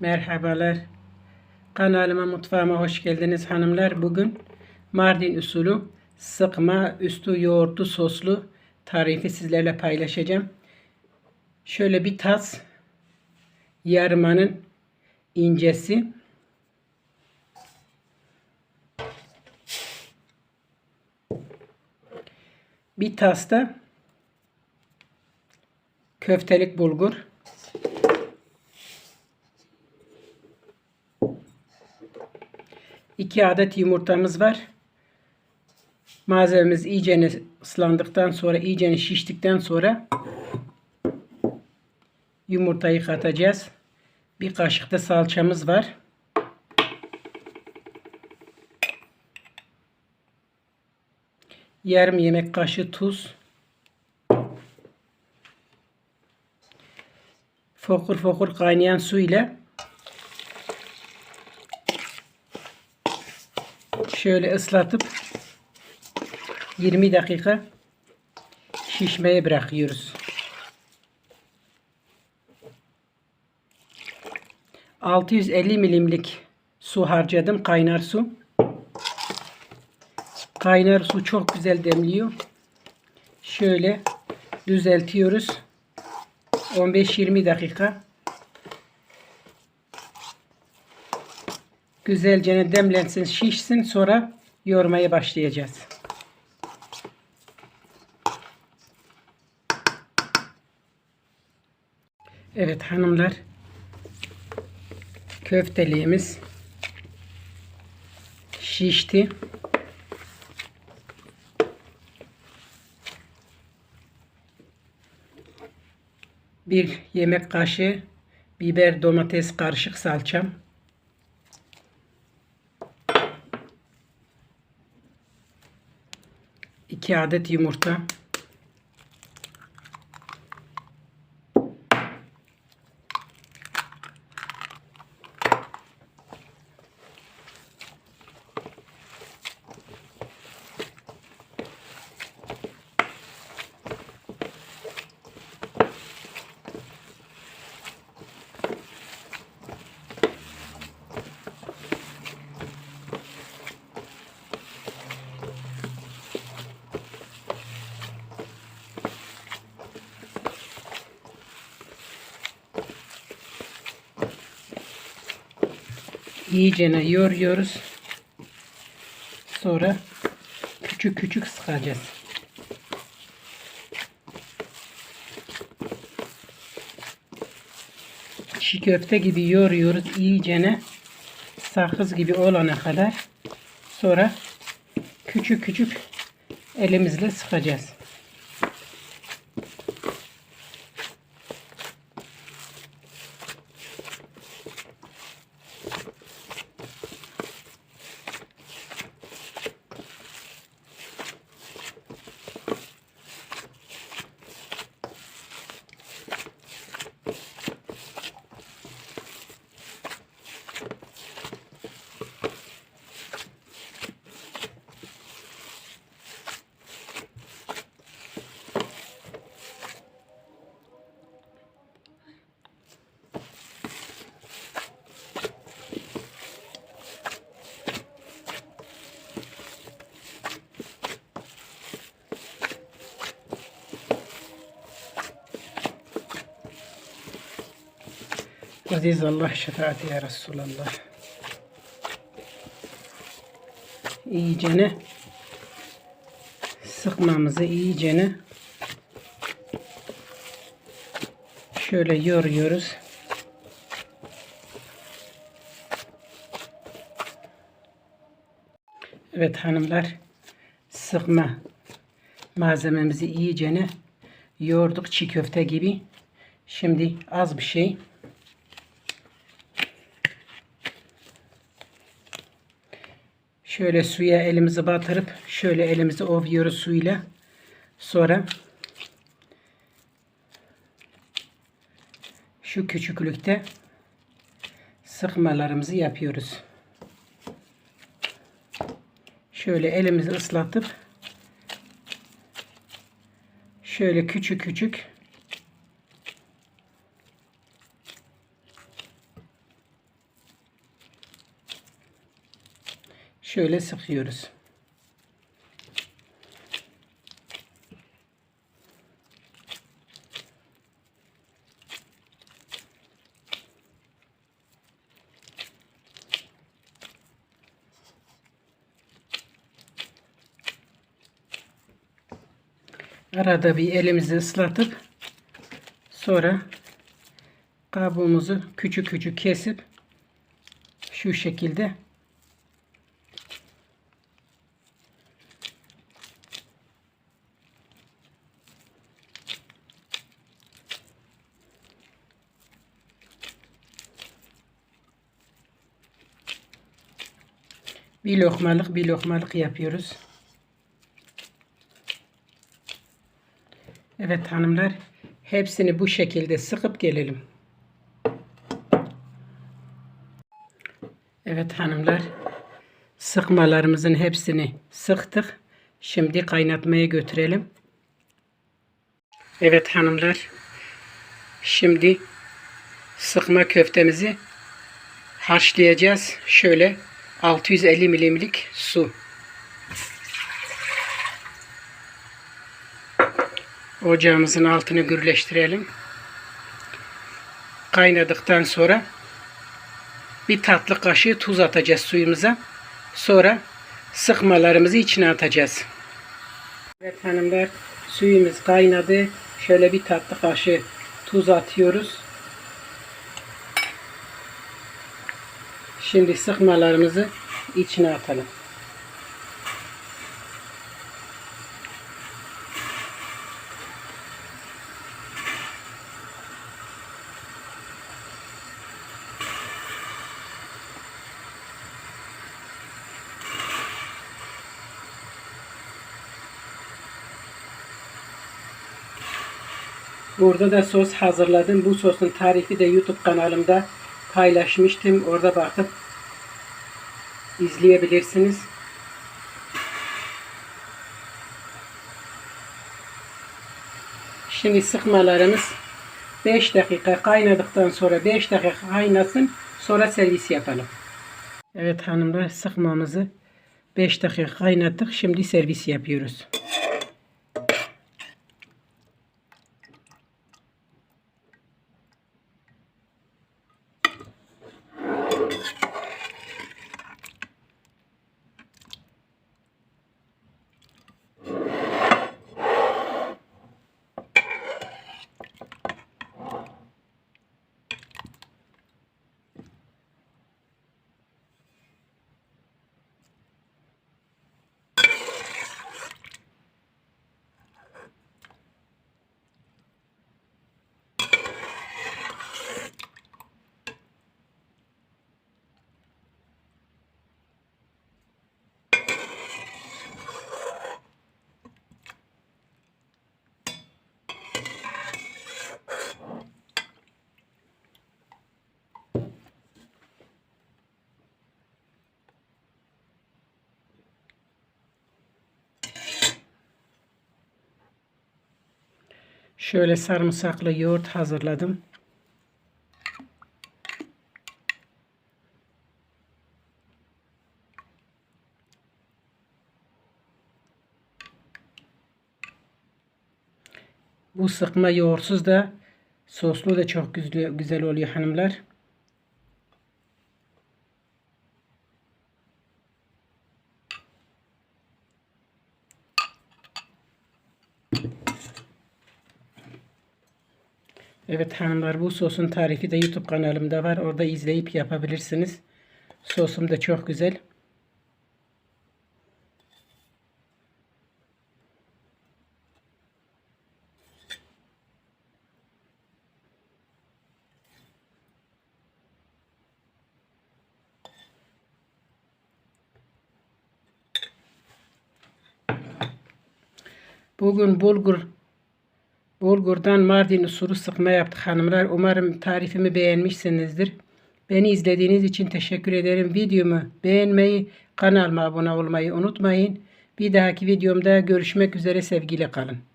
Merhabalar. Kanalıma mutfağıma hoş geldiniz hanımlar. Bugün Mardin usulü sıkma üstü yoğurtlu soslu tarifi sizlerle paylaşacağım. Şöyle bir tas yarmanın incesi. Bir tas da köftelik bulgur. İki adet yumurtamız var. Malzememiz iyice ıslandıktan sonra, iyice şiştikten sonra yumurtayı katacağız. Bir kaşık da salçamız var. Yarım yemek kaşığı tuz. Fokur fokur kaynayan su ile şöyle ıslatıp 20 dakika şişmeye bırakıyoruz. 650 milimlik su harcadım. Kaynar su. Kaynar su çok güzel demliyor. Şöyle düzeltiyoruz. 15-20 dakika. Güzelce demlensin, şişsin. Sonra yoğurmaya başlayacağız. Evet hanımlar. Köfteliğimiz şişti. Bir yemek kaşığı biber domates karışık salçam. İki adet yumurta. İyicene yoruyoruz. Sonra küçük küçük sıkacağız. Çiğ köfte gibi yoruyoruz iyicene sakız gibi olana kadar. Sonra küçük küçük elimizle sıkacağız. Aziz Allah şefaati ya Resulallah. İyicene sıkmamızı iyicene şöyle yoruyoruz. Evet hanımlar sıkma malzememizi iyicene yoğurduk çiğ köfte gibi. Şimdi az bir şey Şöyle suya elimizi batırıp şöyle elimizi ovuyoruz suyla. Sonra şu küçüklükte sıkmalarımızı yapıyoruz. Şöyle elimizi ıslatıp şöyle küçük küçük şöyle sıkıyoruz. Arada bir elimizi ıslatıp sonra kabuğumuzu küçük küçük kesip şu şekilde bir lokmalık bir lokmalık yapıyoruz. Evet hanımlar hepsini bu şekilde sıkıp gelelim. Evet hanımlar sıkmalarımızın hepsini sıktık. Şimdi kaynatmaya götürelim. Evet hanımlar şimdi sıkma köftemizi haşlayacağız. Şöyle 650 milimlik su. Ocağımızın altını gürleştirelim. Kaynadıktan sonra bir tatlı kaşığı tuz atacağız suyumuza. Sonra sıkmalarımızı içine atacağız. Evet hanımlar suyumuz kaynadı. Şöyle bir tatlı kaşığı tuz atıyoruz. Şimdi sıkmalarımızı içine atalım. Burada da sos hazırladım. Bu sosun tarifi de YouTube kanalımda paylaşmıştım. Orada bakıp izleyebilirsiniz. Şimdi sıkmalarımız 5 dakika kaynadıktan sonra 5 dakika kaynasın. Sonra servis yapalım. Evet hanımlar sıkmamızı 5 dakika kaynattık. Şimdi servis yapıyoruz. Şöyle sarımsaklı yoğurt hazırladım. Bu sıkma yoğurtsuz da soslu da çok güzel, güzel oluyor hanımlar. Evet hanımlar bu sosun tarifi de YouTube kanalımda var. Orada izleyip yapabilirsiniz. Sosum da çok güzel. Bugün bulgur bulgurdan Mardin usulü sıkma yaptık hanımlar. Umarım tarifimi beğenmişsinizdir. Beni izlediğiniz için teşekkür ederim. Videomu beğenmeyi, kanalıma abone olmayı unutmayın. Bir dahaki videomda görüşmek üzere sevgiyle kalın.